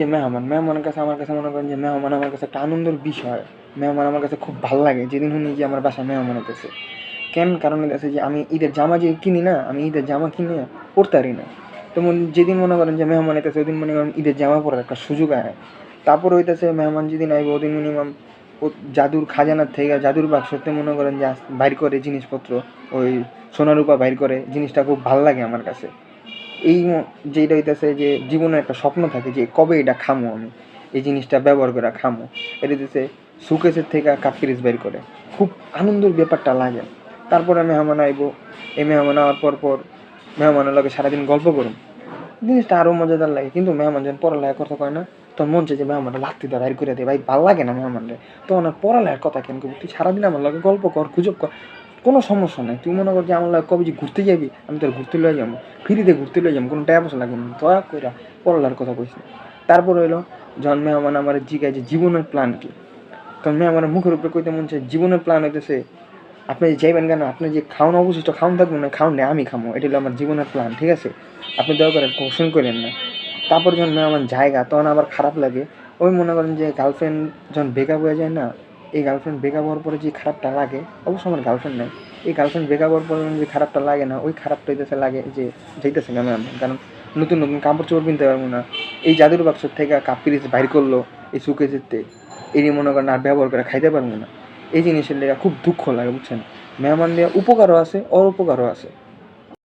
যে মেহমান, মেহমানের কাছে আমার কাছে মনে করেন যে মেহমান আমার কাছে একটা আনন্দের বিষয়। মেহমান আমার কাছে খুব ভালো লাগে। যেদিন শুনি যে আমার বাসায় মেহমান হতেছে কেন? কারণ হইতেছে যে আমি ঈদের জামা যে কিনি না, আমি ঈদের জামা কিনে পরতে পারি না। তেমন যেদিন মনে করেন যে মেহমান হইতেছে, ওদিন মনে করেন ঈদের জামা পরার একটা সুযোগ আয় তারপর হইতেছে মেহমান যেদিন আইব, ওদিন মিনিমাম ও জাদুর খাজানার থেকে জাদুর বাক্সতে মনে করেন যে বাইর করে জিনিসপত্র, ওই সোনা রূপা বাইর করে। জিনিসটা খুব ভালো লাগে আমার কাছে। এই যেটা হইতেছে যে জীবনে একটা স্বপ্ন থাকে যে কবে এটা খামো আমি? এই জিনিসটা ব্যবহার করে খামো। এটা হইতেছে সুকেসের থেকে কাপ বের করে। খুব আনন্দের ব্যাপারটা লাগে। তারপরে মেহমান আইব এই মেহমান আওয়ার পর পর মেহমানের লগে সারাদিন গল্প করুন জিনিসটা আরও মজাদার লাগে। কিন্তু মেহমান যখন পড়ালেখা করতে পারে না তোর মন চাই যে মেহমানটা লাগতে দেয় বাইর করে দেয় ভাই, ভালো লাগে না মেহমানরে। তো ওনার পড়ালেখার কথা কেন করবি তুই সারাদিন আমার লগে গল্প কর, গুজব কর। কোনো সমস্যা নাই। তুই মনে কর যে, আমার কবে যে ঘুরতে যাবি, আমি তোর ঘুরতে লয়ে যাব, ফ্রিতে ঘুরতে লয়ে যাব, কোনো টাকা পয়সা লাগবে না। দয়া কইরা পড়ালেখার কথা কইস তারপর হইল যখন মেহমান আমার জিজ্ঞাসা যে জীবনের প্ল্যান কি? তখন আমার মুখের উপরে কইতে মন চাই জীবনের প্ল্যান হইতেছে, আপনি যে যাইবেন কেন, আপনি যে খাওয়ানো অবশিষ্ট খাওয়ান থাকবেন না খাওয়ান নেই আমি খামো। এটা হলো আমার জীবনের প্ল্যান ঠিক আছে? আপনি দয়া করে কোশ্চেন করেন না। তারপর যখন মেহমান জায়গা, তখন আবার খারাপ লাগে। ওই মনে করেন যে গার্লফ্রেন্ড যখন ব্রেকআপ হয়ে যায় না এই গার্লফ্রেন্ড ব্রেকআপ হওয়ার পরে যে খারাপটা লাগে, অবশ্য আমার গার্লফ্রেন্ড নেই। এই গার্লফ্রেন্ড ব্রেকআপ হওয়ার পরে যে খারাপটা লাগে না, ওই খারাপটা হইতেছে লাগে যে যাইতেছে কেন কারণ নতুন নতুন কাপড় চোপড় কিনতে পারব না। এই জাদুর বাক্স থেকে কাপ পিরিচ বাইর করল এই সুকেজেতে এরই মনে করেন আর ব্যবহার করে খাইতে পারব না। এই জিনিসের লেগে খুব দুঃখ লাগে, বুঝছেন? মেহমান দেওয়া উপকারও আছে উপকারও আছে।